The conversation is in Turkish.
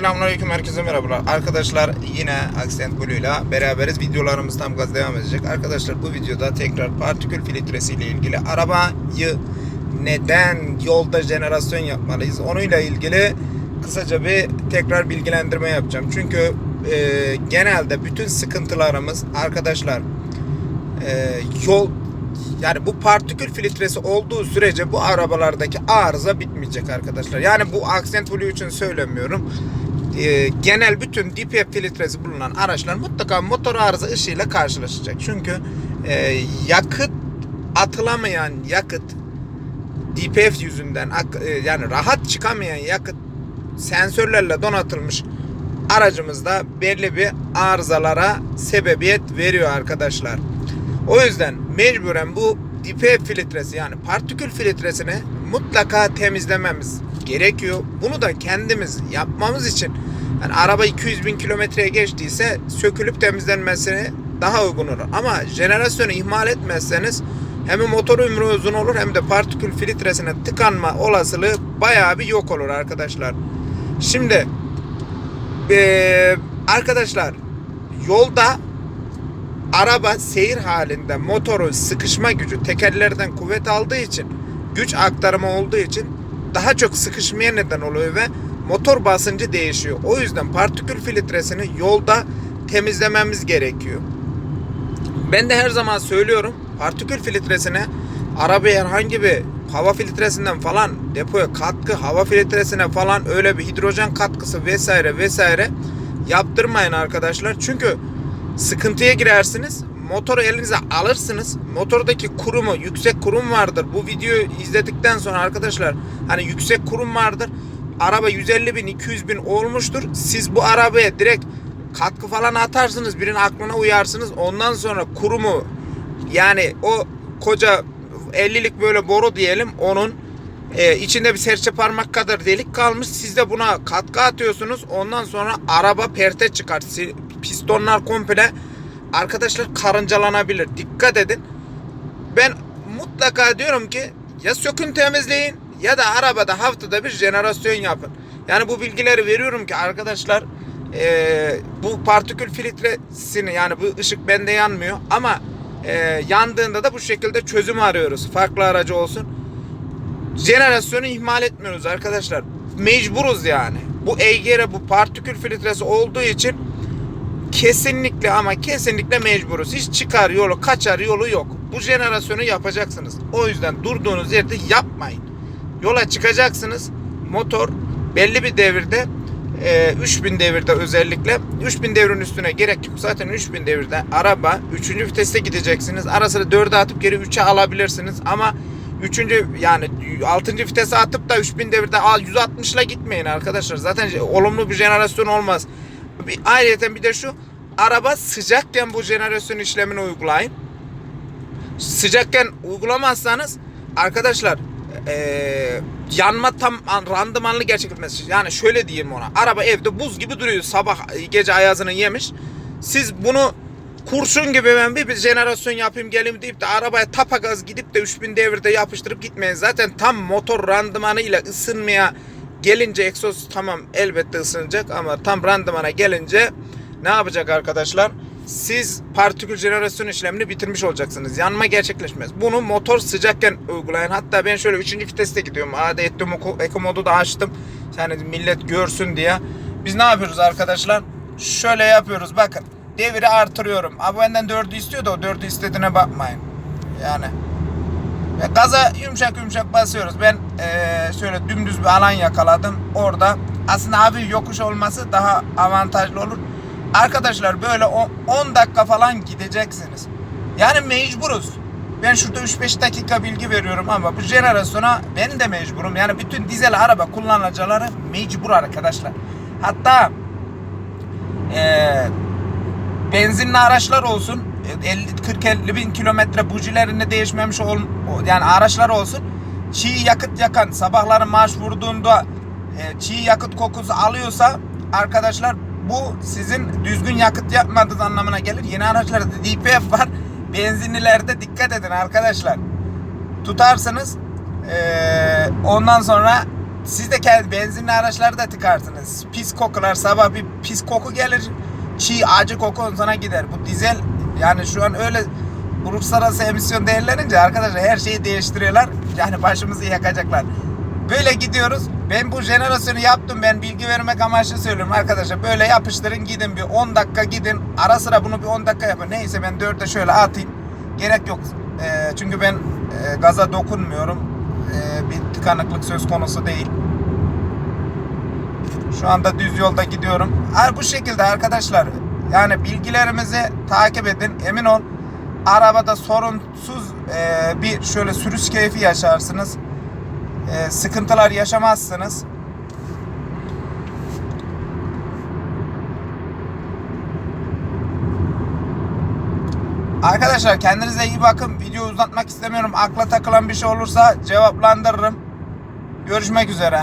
Selamünaleyküm herkese merhabalar. Arkadaşlar yine Accent Blue ile beraberiz. Videolarımız tam gaz devam edecek. Arkadaşlar bu videoda tekrar partikül filtresi ile ilgili arabayı neden yolda jenerasyon yapmalıyız onuyla ilgili kısaca bir tekrar bilgilendirme yapacağım. Çünkü e, genelde bütün sıkıntılarımız arkadaşlar e, yol yani bu partikül filtresi olduğu sürece bu arabalardaki arıza bitmeyecek arkadaşlar. Yani bu Accent Blue için söylemiyorum. Ee, genel bütün DPF filtresi bulunan araçlar mutlaka motor arıza ışığıyla karşılaşacak. Çünkü e, yakıt atılamayan yakıt DPF yüzünden e, yani rahat çıkamayan yakıt sensörlerle donatılmış aracımızda belli bir arızalara sebebiyet veriyor arkadaşlar. O yüzden mecburen bu DPF filtresi yani partikül filtresini mutlaka temizlememiz gerekiyor. Bunu da kendimiz yapmamız için yani araba 200 bin kilometreye geçtiyse sökülüp temizlenmesini daha uygun olur. Ama jenerasyonu ihmal etmezseniz hem motor ömrü uzun olur hem de partikül filtresine tıkanma olasılığı bayağı bir yok olur arkadaşlar. Şimdi eee, arkadaşlar yolda araba seyir halinde motorun sıkışma gücü tekerlerden kuvvet aldığı için güç aktarımı olduğu için daha çok sıkışmaya neden oluyor ve motor basıncı değişiyor. O yüzden partikül filtresini yolda temizlememiz gerekiyor. Ben de her zaman söylüyorum partikül filtresine arabaya herhangi bir hava filtresinden falan depoya katkı hava filtresine falan öyle bir hidrojen katkısı vesaire vesaire yaptırmayın arkadaşlar. Çünkü sıkıntıya girersiniz. Motoru elinize alırsınız. Motordaki kurumu, yüksek kurum vardır. Bu videoyu izledikten sonra arkadaşlar hani yüksek kurum vardır. Araba 150 bin, 200 bin olmuştur. Siz bu arabaya direkt katkı falan atarsınız. Birinin aklına uyarsınız. Ondan sonra kurumu yani o koca 50'lik böyle boru diyelim onun e, içinde bir serçe parmak kadar delik kalmış. Siz de buna katkı atıyorsunuz. Ondan sonra araba perte çıkar. Pistonlar komple arkadaşlar karıncalanabilir. Dikkat edin. Ben mutlaka diyorum ki ya sökün temizleyin ya da arabada haftada bir jenerasyon yapın. Yani bu bilgileri veriyorum ki arkadaşlar e, bu partikül filtresini yani bu ışık bende yanmıyor ama e, yandığında da bu şekilde çözüm arıyoruz. Farklı aracı olsun jenerasyonu ihmal etmiyoruz arkadaşlar. Mecburuz yani. Bu EGR bu partikül filtresi olduğu için kesinlikle ama kesinlikle mecburuz. Hiç çıkar yolu, kaçar yolu yok. Bu jenerasyonu yapacaksınız. O yüzden durduğunuz yerde yapmayın. Yola çıkacaksınız. Motor belli bir devirde e, 3000 devirde özellikle 3000 devrin üstüne gerek yok. Zaten 3000 devirde araba 3. viteste gideceksiniz. Ara sıra 4'e atıp geri 3'e alabilirsiniz ama 3. yani 6. vitese atıp da 3000 devirde al 160 ile gitmeyin arkadaşlar. Zaten olumlu bir jenerasyon olmaz. Bir, ayrıca bir de şu araba sıcakken bu jenerasyon işlemini uygulayın. Sıcakken uygulamazsanız arkadaşlar eee, yanma tam an- randımanlı gerçekleşmez. Yani şöyle diyeyim ona. Araba evde buz gibi duruyor. Sabah gece ayazını yemiş. Siz bunu kurşun gibi ben bir, bir jenerasyon yapayım geleyim deyip de arabaya tapagaz gidip de 3000 devirde yapıştırıp gitmeyin. Zaten tam motor randımanıyla ısınmaya gelince egzoz tamam elbette ısınacak ama tam randımana gelince ne yapacak arkadaşlar? Siz partikül jenerasyon işlemini bitirmiş olacaksınız. Yanma gerçekleşmez. Bunu motor sıcakken uygulayın. Hatta ben şöyle 3. viteste gidiyorum. Adet ettim eko, eko modu da açtım. Yani millet görsün diye. Biz ne yapıyoruz arkadaşlar? Şöyle yapıyoruz bakın. Deviri artırıyorum. Abi benden 4'ü istiyor da o 4'ü istediğine bakmayın. Yani ve gaza yumuşak yumuşak basıyoruz. Ben eee, şöyle dümdüz bir alan yakaladım. Orada aslında hafif yokuş olması daha avantajlı olur. Arkadaşlar böyle o- 10 dakika falan gideceksiniz. Yani mecburuz. Ben şurada 3-5 dakika bilgi veriyorum ama bu jenerasyona ben de mecburum. Yani bütün dizel araba kullanıcıları mecbur arkadaşlar. Hatta eee benzinli araçlar olsun 40-50 bin kilometre bujilerini değişmemiş ol, yani araçlar olsun çiğ yakıt yakan sabahları marş vurduğunda e, çiğ yakıt kokusu alıyorsa arkadaşlar bu sizin düzgün yakıt yapmadığınız anlamına gelir. Yeni araçlarda DPF var. Benzinlilerde dikkat edin arkadaşlar. Tutarsınız e, ondan sonra siz de kendi benzinli araçları da tıkarsınız. Pis kokular sabah bir pis koku gelir. Çiğ acı koku sonra gider. Bu dizel yani şu an öyle uluslararası emisyon değerlenince arkadaşlar her şeyi değiştiriyorlar. Yani başımızı yakacaklar. Böyle gidiyoruz. Ben bu jenerasyonu yaptım. Ben bilgi vermek amaçlı söylüyorum arkadaşlar. Böyle yapıştırın gidin bir 10 dakika gidin. Ara sıra bunu bir 10 dakika yapın. Neyse ben 4'e şöyle atayım. Gerek yok. Ee, çünkü ben e, gaza dokunmuyorum. Ee, bir tıkanıklık söz konusu değil. Şu anda düz yolda gidiyorum. Bu şekilde arkadaşlar. Yani bilgilerimizi takip edin. Emin ol arabada sorunsuz e, bir şöyle sürüş keyfi yaşarsınız. E, sıkıntılar yaşamazsınız. Arkadaşlar kendinize iyi bakın. Video uzatmak istemiyorum. Akla takılan bir şey olursa cevaplandırırım. Görüşmek üzere.